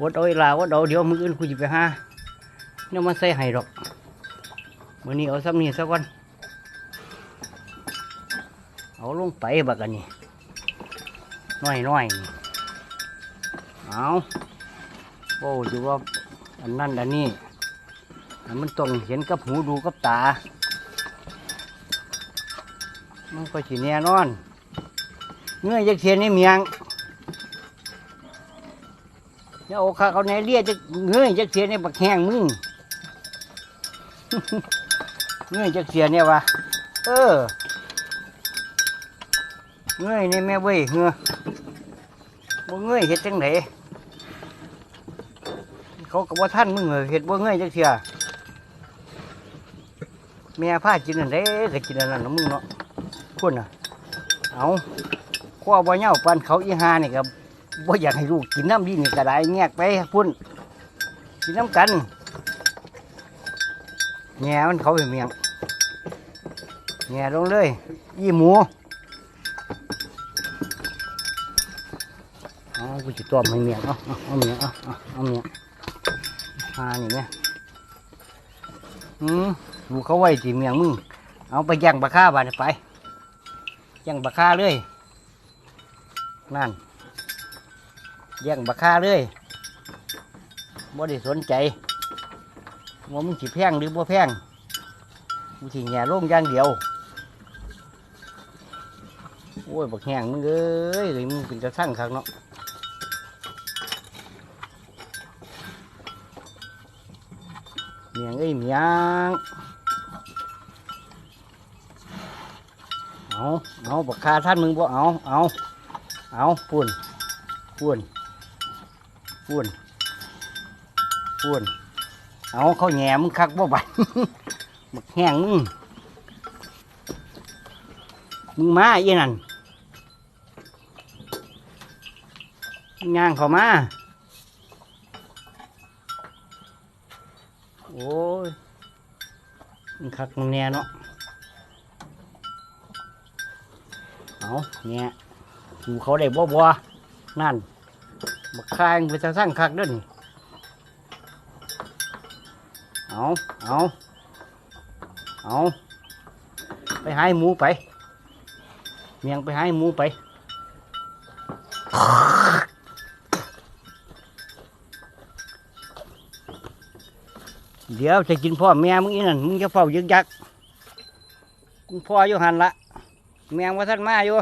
วดเอาลาวดเอาเดี๋ยวมืออื่นกูจะไปหาเนี่ยมาใส่ให้ดอกมื้อนี้เอาซ้ำนี่ซะก่อนเอาลงไปบักอันนี้น้อยน้อยนี่เอาโอ้ดูว่าอันนั้นอันนี้อันมันต้องเห็นกับหูดูกับตา มันก็สิแน่นอนเงื่อยจะเขียนในเมียง อย่าเอาขาเขาในเลียจะเงื่อยจะเขียนในบักแห้งมึงเงื่อยจะเขียเนี่ยวะเออเงื่อยในแม่เว้ยเงือบ่เงื่อยเฮ็ดจังไดเขาก็บ่ท่านมึงเหรอเฮ็ดบ่เงื่อยจักเสียแม่พากินอันใดก็กินอันนั้นนะมึงเนาะพุ่นน่ะเอาข้อบ่เหย้าปันเขาอีหานี่ก็บ่ อยากให้ลูกกินน้ำดีนี่ก็ได้แงกไปพุ่นกินน้ำกันแง่มันเขาไปเมียงแง่ลงเลยอีหมูเอากูจะต้มให้เมียงเอาเอาเอาเมียงเอาเอาเอาเมียงหานี่แม่อืมดูเขาไว้ที่เมียงมึงเอาไปย่างบะค่าบานไปย่างบักค่าเลยนั่น ย่างบักค่าเลยบ่ได้สนใจว่ามึงสิแพงหรือบ่แพงมึงสิแง่ลงอย่างเดียว โอ้ยบักแห้งมึงเอ้ยเลยมึงเป็นกระสั่งคักเนาะเมียงเอ้ยเมียงเอาเอาบักคาท่านมึงบ่เอาเอาเอาปุ่นปุ่น ปุ่นปุ่นเอาเขาแหง่มึงคักบ่บัดบักแห้งมึงมึงมาอีนั่นมึงย่างเขามา โอ้ยมึงคักมึงแน่เนาะเอาเนี่ยอยู่เขาได้บ่บ่นั่น บักคายไปสร้างคักเด้อนี่เอาเอาเอาไปหายหมูไป เมียงไปหายหมูไปเดี๋ยวจะกินพ่อแม่มึงอีนั่นมึงจะเฝ้ายึกยักพ่ออยู่หันละแมงว่าท่านมาอยู่